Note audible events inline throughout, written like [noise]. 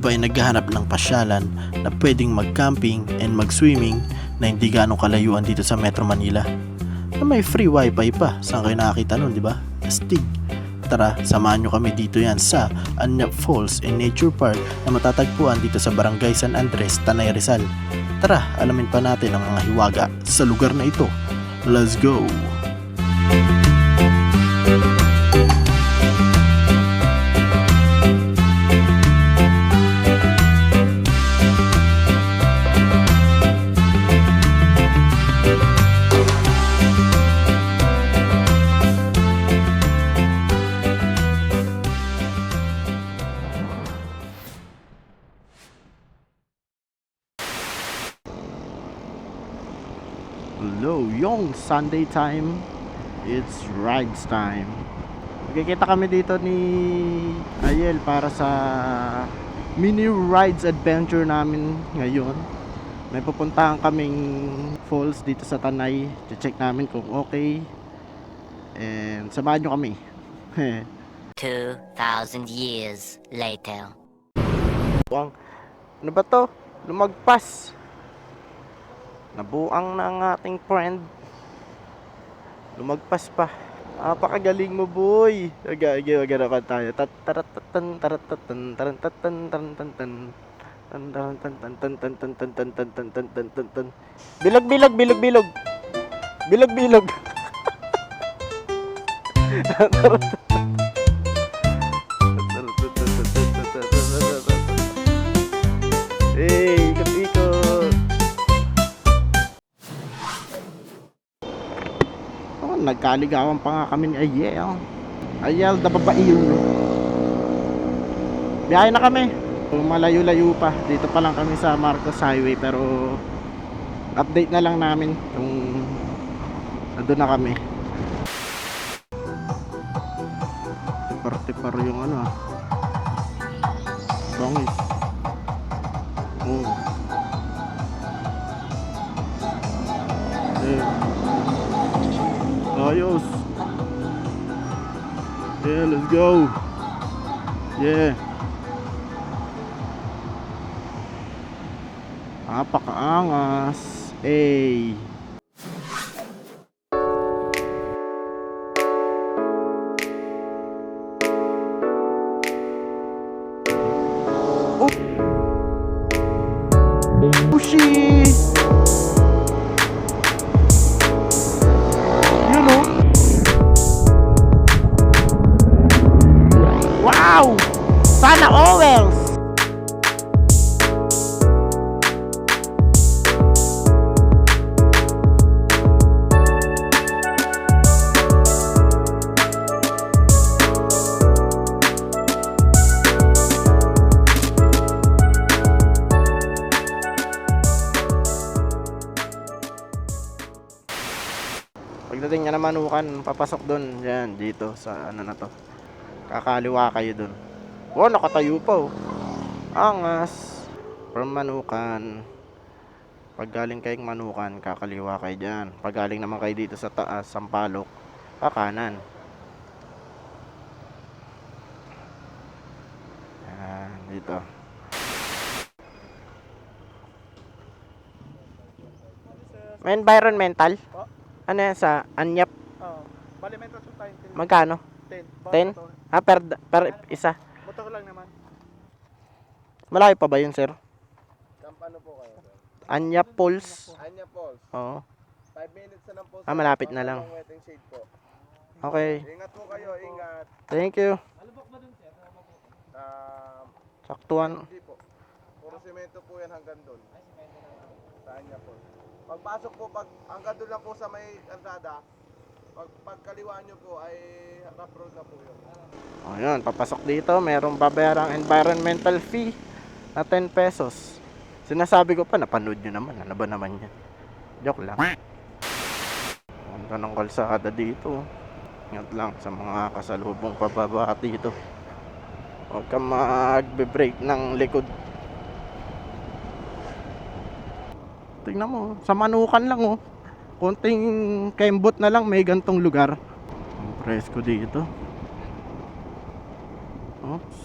iba ay naghahanap ng pasyalan na pwedeng mag-camping and mag-swimming na hindi ganong kalayuan dito sa Metro Manila. Na may free wifi pa. Saan kayo nakakita nun, di ba? Astig. Tara, samahan nyo kami dito yan sa Anyap Falls and Nature Park na matatagpuan dito sa Barangay San Andres, Tanay Rizal. Tara, alamin pa natin ang mga hiwaga sa lugar na ito. Let's go! Hello, yung Sunday time. It's rides time. Magkikita kami dito ni Ayel para sa mini rides adventure namin ngayon. May pupuntahan kaming falls dito sa Tanay. Check namin kung okay. And samahan nyo kami. [laughs] 2,000 years later. Buang, ano ba to? Lumagpas. Nabuang na ang ating friend. Lumagpas pa. Napakagaling mo, boy. Gagaya ganapan tayo. Tataratan taratatan taratatan taratatan Bilog bilog bilog bilog. Bilog bilog. Nagkaligawan pa nga kami ni Ayel. Ayel, babae Biyahe na kami. Malayo-layo pa. Dito pa lang kami sa Marcos Highway pero update na lang namin kung nandun na kami. Tipar-tipar yung ano ah. Bangis. Yeah, let's go. Yeah. Napakaangas. Ay. Oh. Papasok doon. Yan, dito sa ano na to. Kakaliwa kayo doon. Oh, nakatayo pa oh. Angas. From manukan. Pag galing kayong manukan, kakaliwa kayo dyan. Pag galing naman kayo dito sa taas, sampalok, kakanan. Yan, dito. Environmental? Ano yan sa Anyap? Oo. Bali, may tayo. Magkano? 10. 10? Ah, per, per isa. Motor lang naman. Malayo pa ba yun, sir? Kamp ano po kayo? Anyap Pools? Anya Falls. Oo. 5 minutes na lang po. Ah, malapit na lang. Ang wetting shade po. Okay. Ingat po kayo, ingat. Thank you. Um, Saktuan. hindi po. Puro semento po yan hanggang doon. Sa Anya Falls. Pagpasok po, pag hanggang doon lang po sa may kalsada, pag pagkaliwaan nyo po ay rough na po yun. O yun, papasok dito. Merong babayarang environmental fee na 10 pesos. Sinasabi ko pa, napanood nyo naman. Ano ba naman yan? Joke lang. Ganda ng kalsada dito. Ingat lang sa mga kasalubong pababa dito. Huwag kang magbe-break ng likod. Tingnan mo, sa manukan lang oh. Konting kembot na lang may gantong lugar. Ang presko dito. Oops.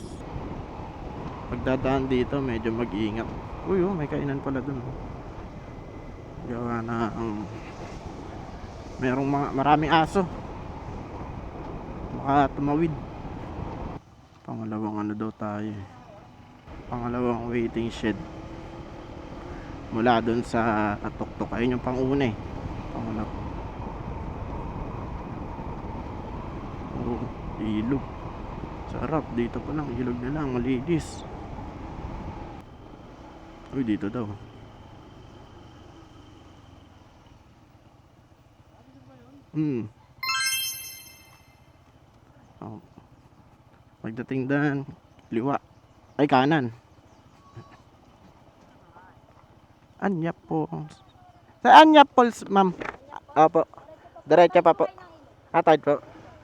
pagdadaan dito medyo mag-iingat uy oh, may kainan pala dun oh. gawa na ang merong mga maraming aso baka tumawid pangalawang ano daw tayo eh. pangalawang waiting shed mula dun sa tuktok ayun yung panguna eh pangalaw oh ilog. Sarap dito pa lang ilog na lang malinis. Uy dito daw. Hmm. Oh. pagdating daan liwa. Ay kanan. Anya po. Sa Anya Falls, ma'am. Opo. Diretso pa po. Atad po.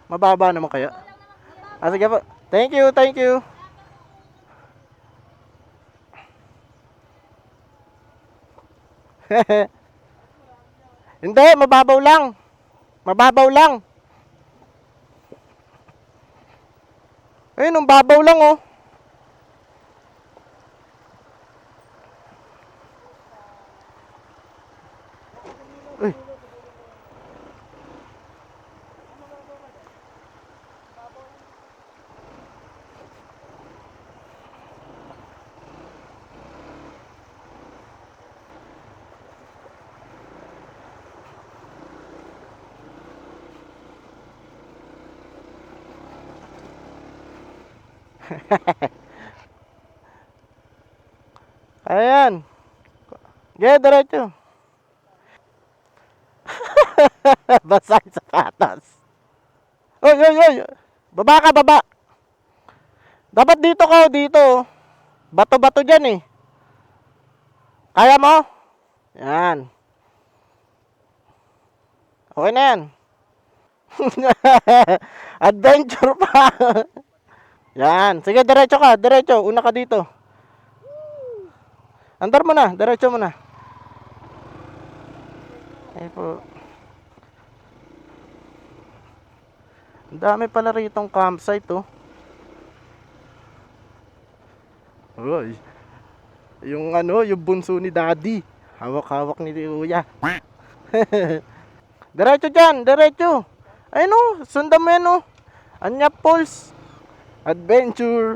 Mababa naman kaya. Ah, sige po. Thank you, thank you. [laughs] Hindi, mababaw lang. Mababaw lang. Ayun, ang babaw lang oh. Uy. [laughs] Ayan. Ge, diretso. [laughs] Basa yung sapatos. Oy, oy, oy. Baba ka, baba. Dapat dito ka, oh, dito. Bato-bato dyan eh. Kaya mo? Yan. Okay na yan. [laughs] Adventure pa. yan. Sige, diretso ka. Diretso. Una ka dito. Andar mo na. Diretso mo na. Ay po. Ang dami pala ritong campsite oh. Uy. Yung ano, yung bunso ni Daddy. Hawak-hawak ni Kuya. [laughs] diretso dyan, diretso. Ayun oh, sundan mo yan oh. Anya Falls. Adventure.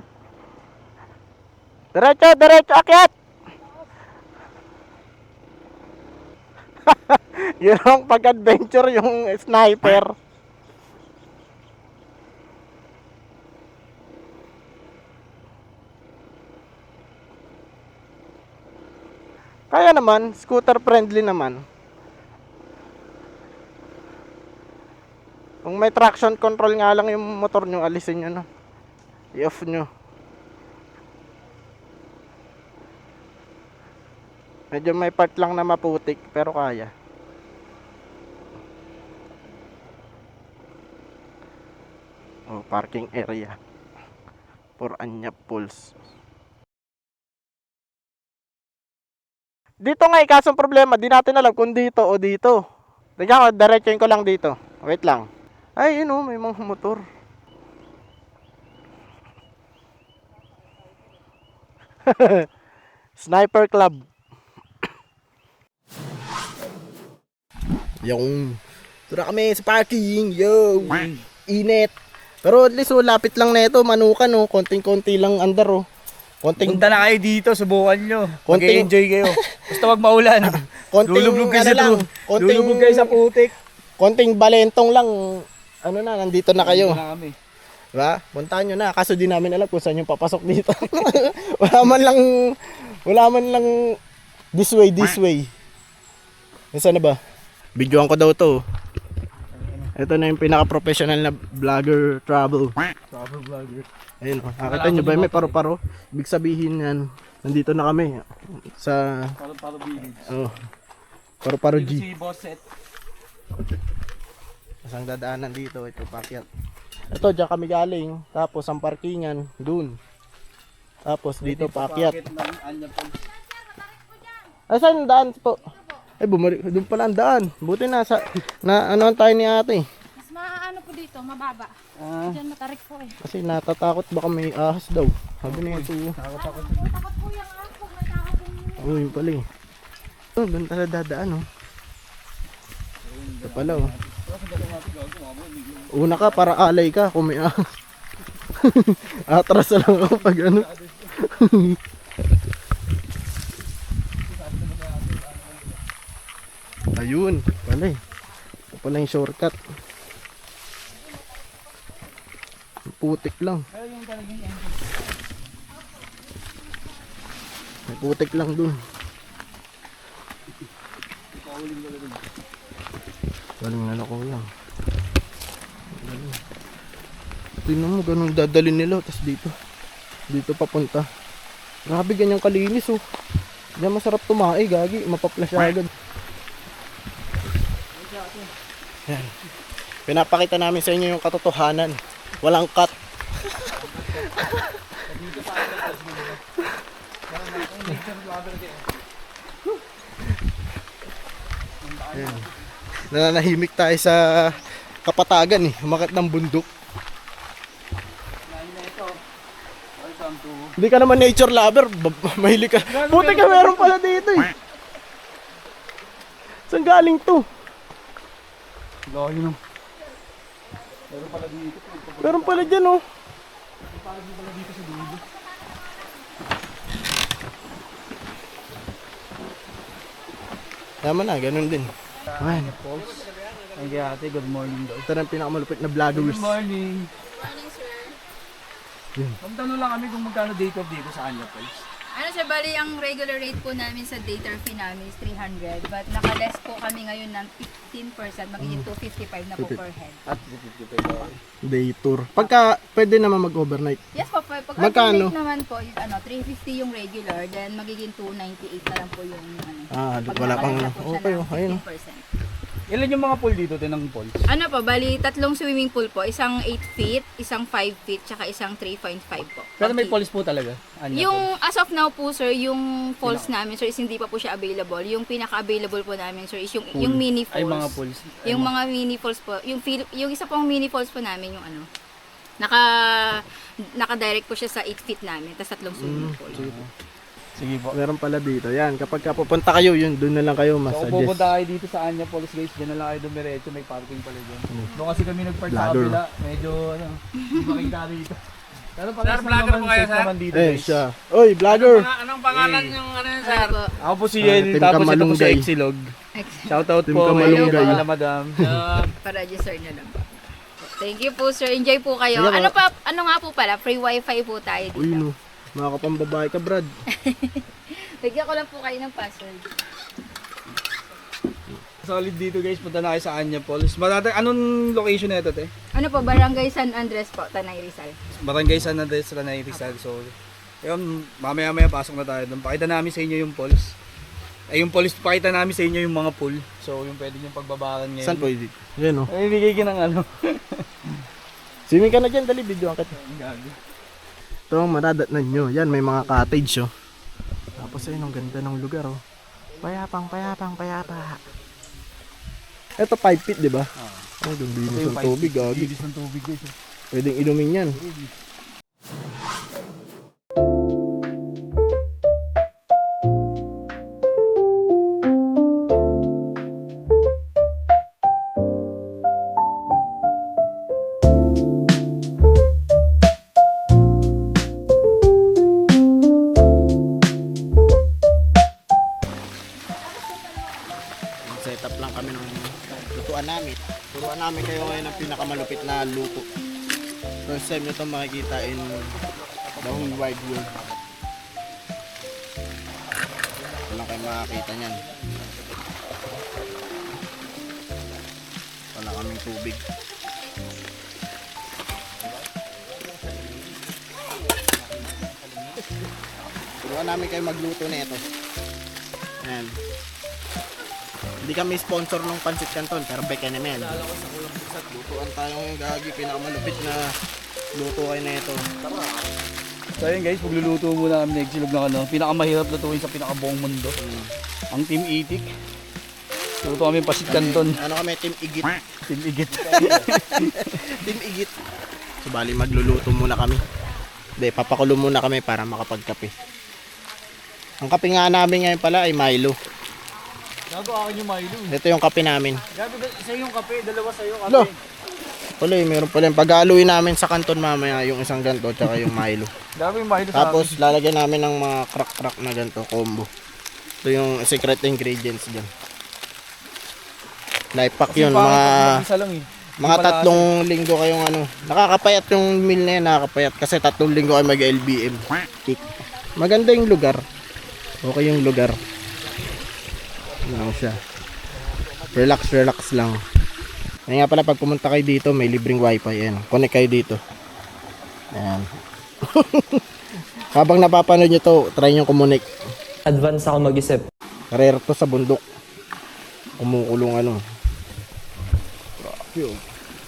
Diretso, diretso, akyat. [laughs] Yun ang pag-adventure yung sniper. Kaya naman, scooter friendly naman. Kung may traction control nga lang yung motor nyo, alisin nyo na. I-off nyo. Medyo may part lang na maputik, pero kaya. Oh, parking area. For Anya Pools. Dito nga, eh, kasong problema, di natin alam kung dito o dito. Tingnan ko, diretsuin ko lang dito. Wait lang. Ay, yun oh, may mga motor. [laughs] Sniper Club. Yung Tura kami sa parking, yo. Init. Pero at least oh, lapit lang na ito, manukan oh. Konting-konti lang andar oh. Konting Punta na kayo dito, subukan nyo. Konting- Mag-enjoy kayo. [laughs] Basta wag maulan. konting Lulubog kayo ano sa lang, tu- konting Lulubog kayo sa putik. konting balentong lang. Ano na, nandito na kayo. Na kami. Diba? Puntahan nyo na. Kaso di namin alam kung saan yung papasok dito. [laughs] wala man lang, wala man lang this way, this way. Nasaan na ba? Videoan ko daw to. Ito na yung pinaka-professional na vlogger travel. Travel vlogger. Ayun, oh. nakita nyo ba? May paro-paro. Ibig sabihin yan, nandito na kami sa, Palo Village. oh, paro-paro G. si Bosset. Isang dadaanan dito, ito pakyat. Ito, diyan kami galing. Tapos ang parkingan, dun. Tapos dito? Ay, saan ang daan po? Ay, bumalik. Doon pala ang daan. Buti na sa, na ano tayo ni ate. Po dito, mababa. Ah. Diyan matarik po eh. Kasi natatakot baka may ahas daw. Sabi na ito. Nakakatakot. Oo, yun pala eh. Oh, doon tala dadaan oh. Ito pala oh. Una ka para alay ka kung may ah. [laughs] Atras na lang ako pag ano. [laughs] Ayun, pala eh. Ito pala yung shortcut. Putik lang. May putik lang dun. Galing ano ko lang. Galing. Tingnan mo, ganun dadalhin nila. Tapos dito. Dito papunta. Grabe, ganyang kalinis oh. Diyan masarap tumae, gagi. Mapaplas siya agad. Yan. Pinapakita namin sa inyo yung katotohanan. Walang cut. Ayan. Nananahimik tayo sa kapatagan eh. Umakit ng bundok. Hindi ka naman nature lover. [laughs] Mahilig ka. Puti ka meron pala dito eh. Saan galing to? Laki no. Meron pala dito. Meron pala dyan oh. Tama na, ganun din. Ayan. Ay, kaya ate, good morning daw. Ito na yung pinakamalupit na vloggers. Good morning. Morning, sir. Magtanong lang kami kung magkano date of dito sa Anya Falls. Ano sir, bali ang regular rate po namin sa data fee namin is 300 but naka-less po kami ngayon ng 15% magiging 255 na po per head. At 55 daw. Day tour. Pagka pwede naman mag-overnight. Yes po, pag pag Magkano? naman po is ano, 350 yung regular then magiging 298 na lang po yung ano. Ah, pag wala pang nakalala po siya Okay, ng oh, ayun. 15%. Ilan yung mga pool dito, tinang pools? Ano po, bali tatlong swimming pool po, isang 8 feet, isang 5 feet, tsaka isang 3.5 po. Pero may pools po talaga. Anya Yung as of now po sir, yung falls namin sir is hindi pa po siya available. Yung pinaka-available po namin sir is yung yung mini Falls. Ay, mga pools. Yung mga mini falls po, yung yung isa pong mini falls po namin yung ano. Naka naka-direct po siya sa 8 feet namin, tapos tatlong swimming pool. Sige po. Meron pala dito. Yan, kapag ka pupunta kayo, yun, doon na lang kayo So, kung mas-suggest. pupunta kayo dito sa Anya Falls guys, dyan na lang kayo dumiretso, may parking pala dyan. Doon kasi kami nagpark sa Vlogger. kabila, medyo ano, hindi makita rito. Pero Sir, parang vlogger naman, po kayo, safe sir? naman dito Eh, guys. siya. Oy, vlogger! Mga- anong pangalan yung ano yun, sir? Ano po? Ako po si Ah, Yen, Team tapos ito po si Kamalunggay. Exilog. Ex- Shoutout Team po kay Kamalunggay. Pangala Madam. [laughs] Uh, Para register na lang po. Thank you po sir. Enjoy po kayo. Sige po. Ano pa ano nga po pala? Free wifi po tayo Uy, dito. no. Makakapambabae ka, Brad. [laughs] Bigyan ko lang po kayo ng password. Solid dito guys, punta na kayo sa Anya Falls. Matata anong location na ito, te? Ano po? Barangay San Andres po, Tanay Rizal. Barangay San Andres, Ranay Rizal. So, yun, mamaya-maya pasok na tayo doon. Pakita namin sa inyo yung falls. Ay, yung falls, pakita namin sa inyo yung mga pool. So, yung pwede nyo pagbabakan ngayon. Saan pwede? Yan, oh. Ay, bigay ka ng ano. [laughs] Swimming ka na dyan, dali, video ang kita. Gago. Ito ang madadatnan nyo. Yan, may mga cottage, oh. Tapos ayun, ang ganda ng lugar, oh. Payapang, payapang, payapa. Ito 5 feet, di ba? Oo. Oh, ganda ng tubig, gagi. Bilis ng tubig guys. Pwedeng inumin yan. Setup time nyo ito makikita in the whole wide world. Walang kayo makakita niyan. Wala kaming tubig. Turuan namin kayo magluto na ito. Ayan. Hindi kami sponsor ng Pansit Canton, pero beke naman. Lutuan tayo ng gagi, pinakamalupit na luto kayo na ito. So ayun guys, magluluto muna kami ng exilog na ano. Pinakamahirap lutuin sa pinakabuong mundo. Ang Team Itik. Luto kami ng pasit canton. Ano kami, Team Igit. Team Igit. [laughs] Team Igit. So bali magluluto muna kami. Hindi, papakulo muna kami para makapagkape. Ang kape nga namin ngayon pala ay Milo. Gago akin yung Milo. Ito yung kape namin. Gago, isa yung kape, dalawa sa'yo kape. Lo! Pala eh, meron pala yung pag-aluin namin sa kanton mamaya yung isang ganto tsaka yung Milo. [laughs] Yung Milo Tapos lalagyan namin ng mga crack-crack na ganto combo. Ito yung secret ingredients dyan. Life pack yun, mga lang eh. mga Wala tatlong linggo kayong ano. Nakakapayat yung meal na yan, nakakapayat kasi tatlong linggo kayo mag-LBM. Maganda yung lugar. Okay yung lugar. Ano siya. Relax, relax lang. Kaya nga pala pag pumunta kayo dito, may libreng wifi. Ayan, connect kayo dito. Ayan. [laughs] Habang napapanood nyo to, try nyo kumunik. advance ako mag-isip. Karera to sa bundok. Kumukulong ano. Oh.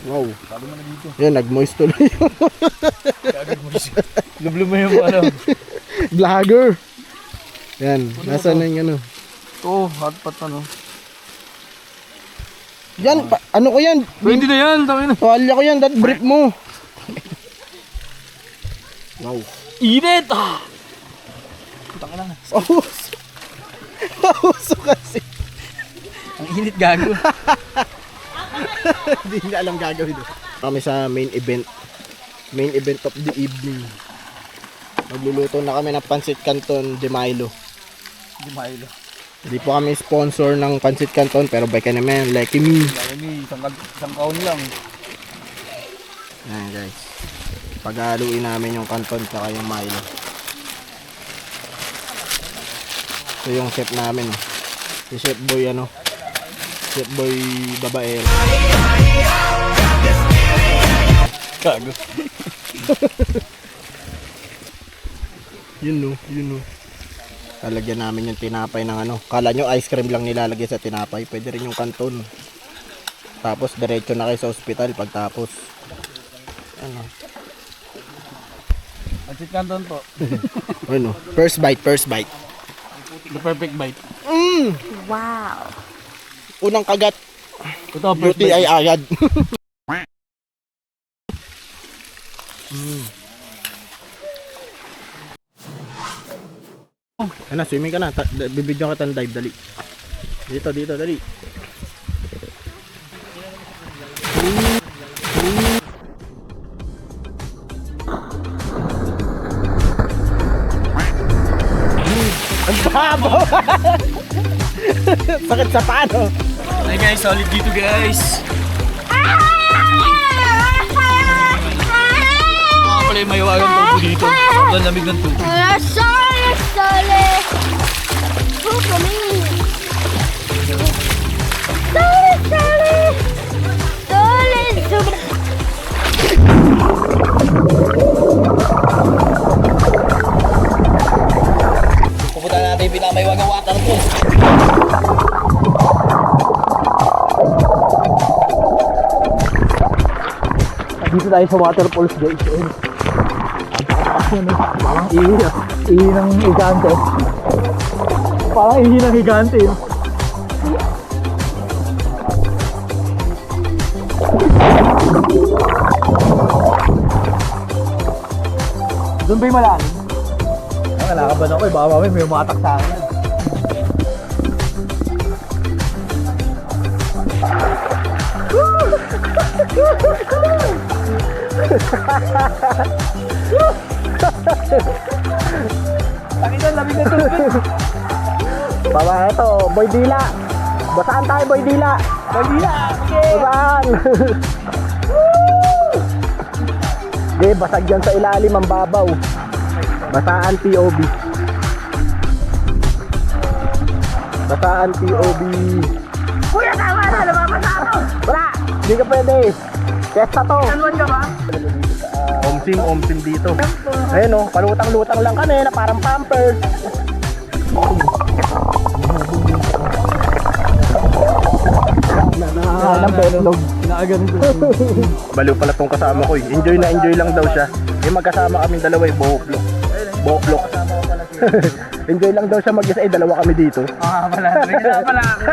Wow. Yan, nag-moist tuloy. [laughs] Lublo mo yung ano. Vlogger. Yan, nasa na yung ano. Oo, hotpot ano. Yan, pa- ano ko yan? Pwede na yan, tangin na. Tuwalya ko yan, that brief mo. Wow. Init! Ah! Pauso. Pauso kasi. Ang init gago. [laughs] Hindi nga alam gagawin. doon. Kami sa main event. Main event of the evening. Magluluto na kami ng Pancit Canton de Milo. Hindi Milo. Hindi po kami sponsor ng Pancit Canton pero by ka naman, like me. Kami, isang, isang kaon lang. Ayan guys. Paghaluin namin yung canton tsaka yung Milo. Ito yung chef namin. Si Chef Boy ano. Chef Boy babaero. Gago. [laughs] Yun no, yun no. Lalagyan namin yung tinapay ng ano. Kala nyo ice cream lang nilalagay sa tinapay. Pwede rin yung canton. Tapos diretso na kayo sa ospital pagtapos. Ano? Pancit Canton po. [laughs] Ano? First bite, first bite. The perfect bite. Mm! Wow! Unang kagat, Ito, first beauty bite. ay agad. [laughs] mm. Ano, swimming ka na. Ta- bibidyo ka ng dive, dali. Dito, dito, dali. Ang babaw! [laughs] Sakit sa pano. Hey guys, solid dito guys. Mga pala yung mayawagan tungko dito. Sobrang lamig ng tubig. Sorry, sorry. Who for me? Sorry, sorry. Sorry, sorry. Pupunta natin yung pinamayawagang waterfall. Dito tayo sa waterfalls guys. Ayun. Parang ihi, ihi ng higante. Parang ihi ng higante. yun. Doon ba yung malalim? Ah, nalakaban ako eh. Baka mamaya may umatak sa akin. [laughs] Takinan, lamig na tubig. Baba ito, Boy Dila. Basaan tayo, Boy Dila. Boy Dila, okay. Basaan. Di, basag yan sa ilalim ang babaw. Basaan POB. Basaan POB. Kuya, tama na. Lumabasa ako. Wala. Hindi ka pwede. Testa to. Ano ka ba? Omsim, omsim dito. Ayun o, palutang-lutang lang kami na parang pampers. Ah, ng betlog. Inaagan nito. Baliw pala tong kasama ko eh. Enjoy na enjoy lang daw siya. Eh magkasama kami dalawa eh, buhoklok. Buhoklok. [laughs] enjoy lang daw siya mag-isa eh, dalawa kami dito. Ah, pala. Kaya [laughs] pala ako.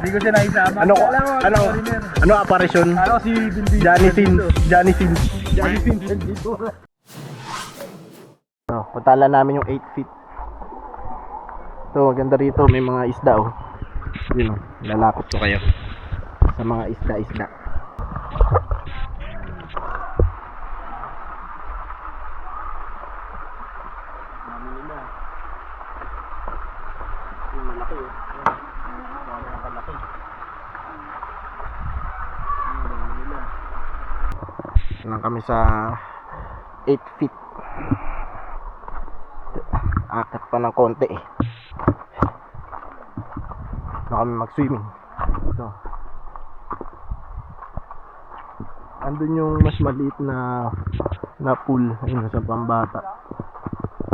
Hindi ko siya nakisama. Ano ko? Ano? Ano aparisyon? Ano si Bilby? Johnny Sins. Johnny Sins. Johnny Sins dito. So, puntahan namin yung 8 feet. So, maganda rito. May mga isda oh. Yun oh. Lalapit ko kayo. Sa mga isda-isda. Dami nila. Yung malaki oh. Dami ang kalaki. Yung dami nila. Lang kami sa 8 feet. Akit pa ng konti eh. Na kami mag-swimming. So. Andun yung mas maliit na na pool ayun sa pambata.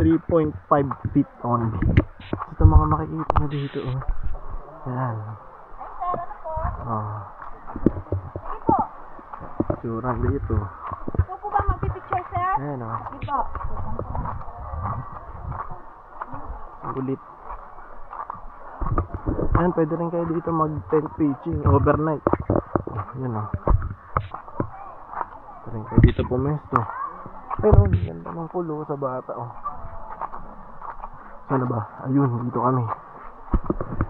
3.5 feet only. Ito mga makikita nyo dito oh. Yan. Oh. Tsura dito. Ito po ba magpipicture, sir? Ayan oh. Ito. Ang kulit. Ayan, pwede rin kayo dito mag tent pitching overnight. Oh, yan oh. Pwede rin kayo dito pumesto. Ayun oh, ganda ng kulo sa bata oh. Sana ba? Ayun, dito kami.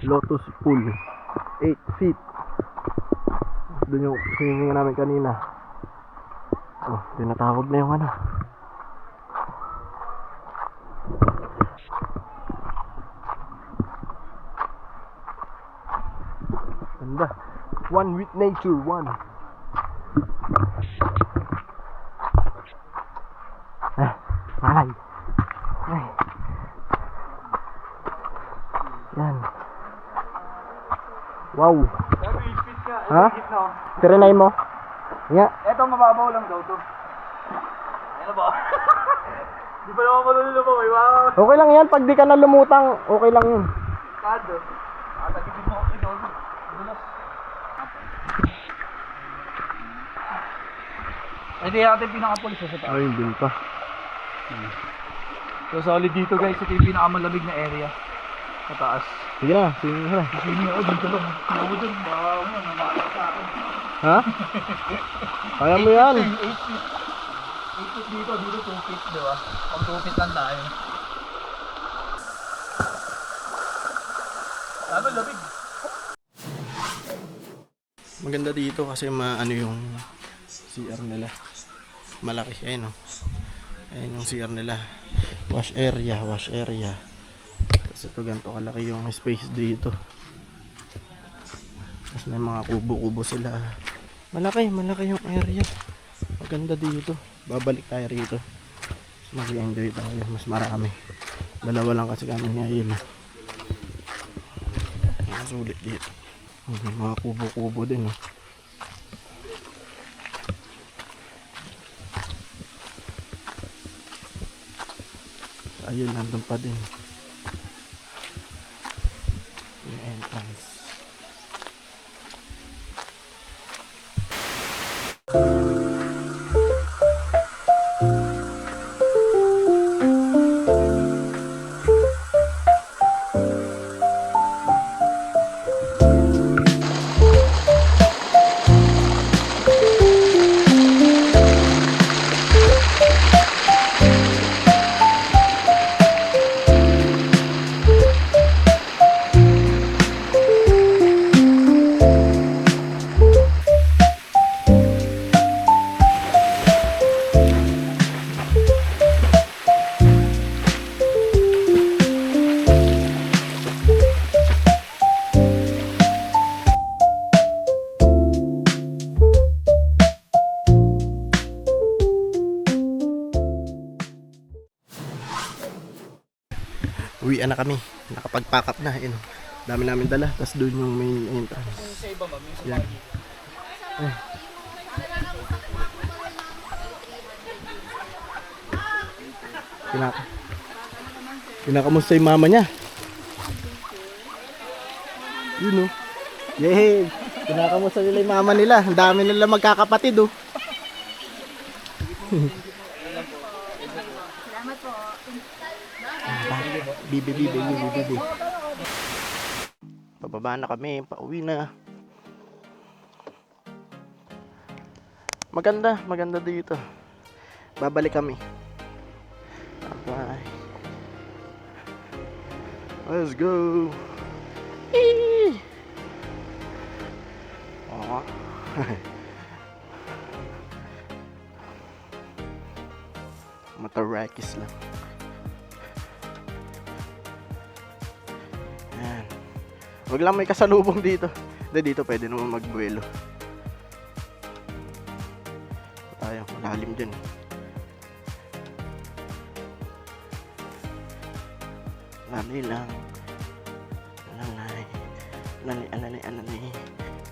Lotus Pool. 8 feet. Doon yung swimming namin kanina. Oh, tinatawag na yung ano. Ganda. One with nature, one. Ah, malay. Ay. Yan. Wow. Ha? Tirinay mo? Nga. Eto, mababaw lang daw to. Ano ba? [laughs] Di pa naman malulula ba? May mga Okay lang yan. Pag di ka na lumutang, okay lang yun. kado. Atagipin mo ako ito. Dulas. Ito yung ating pinaka-pulis sa taas. Ayun din pa. So solid dito guys, ito yung pinakamalamig na area. Sa taas. Sige na, sige na. Sino ako dito lang. Ako dun, baka mo sa akin. Ha? Kaya mo yan. 8 feet. 8 feet dito, dito 2 feet, di ba? Pag 2 feet lang tayo. Ano, lamig. Maganda dito kasi maano yung CR nila. Malaki. Ayun o. Ayun yung CR nila. Wash area, wash area. Tapos ito ganito kalaki yung space dito. Tapos may mga kubo-kubo sila. Malaki, malaki yung area. Maganda dito. Babalik tayo rito. Mas mag-enjoy tayo. Mas marami. Dalawa lang kasi kami ngayon. Mas sulit dito. Mga kubo-kubo din. Oh. Ayun, nandun pa din. Uwi na kami. Nakapag-pack up na. Ayun. oh. Dami namin dala. Tapos doon yung main entrance. Yan. Eh. Kinaka. Kinakamusta yung mama niya. Yun oh. Yay! Kinakamusta nila yung mama nila. Ang dami nila magkakapatid oh. [laughs] Bibi, bibi, bibi, bibi. Pababa na kami, pauwi na. Maganda, maganda dito. Babalik kami. Bye. Let's go. Eee! Oh. [laughs] Matarakis lang. Wag lang may kasalubong dito. Hindi, dito pwede naman magbuelo. Tayo, malalim dyan. Lali lang. Alalay. Alalay, alalay, alalay.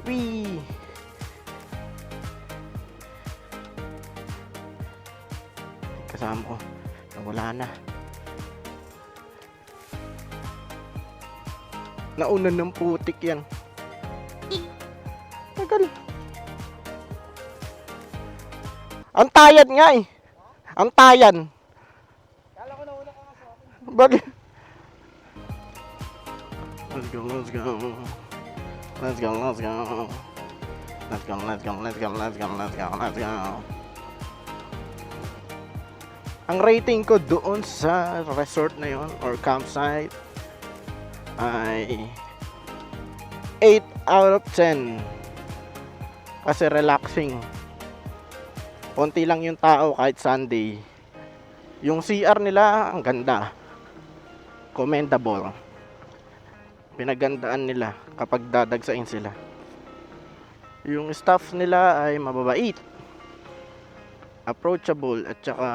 Wee! Kasama ko. Nawala na. Nauna ng putik yan. Tagal. Ang tayad nga eh. Ang tayan. Kala ko nauna ka nga sa akin. Bakit? Let's go, let's go. Let's go, let's go. Let's go, let's go, let's go, let's go, let's go, let's go. Ang rating ko doon sa resort na yon or campsite ay 8 out of 10. Kasi relaxing. Konti lang yung tao kahit Sunday. Yung CR nila, ang ganda. Commendable. Pinagandaan nila kapag dadagsain sila. Yung staff nila ay mababait. Approachable at saka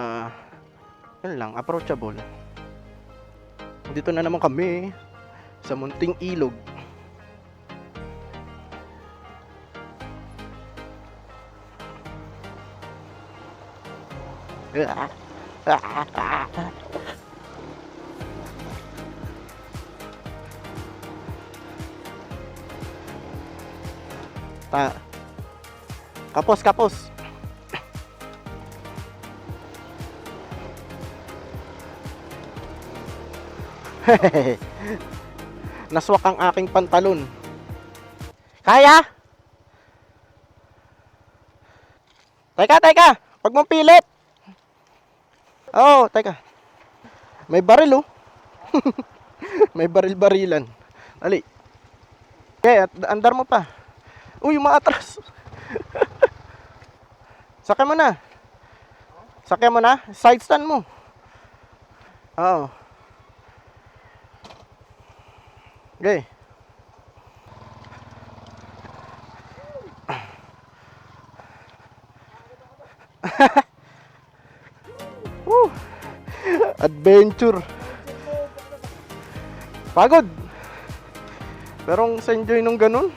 yun lang, approachable. Dito na naman kami sa munting ilog. [laughs] Ta kapos, kapos. [laughs] Naswak ang aking pantalon. Kaya? Teka, teka. Pag mong pilit. Oh, teka. May baril oh. [laughs] May baril-barilan. Dali. Okay, at andar mo pa. Uy, umaatras. [laughs] Sakay mo na. Sakay mo na. Side stand mo. Oo. Okay. [laughs] Woo! Adventure. Pagod. Pero sa enjoy nung ganun.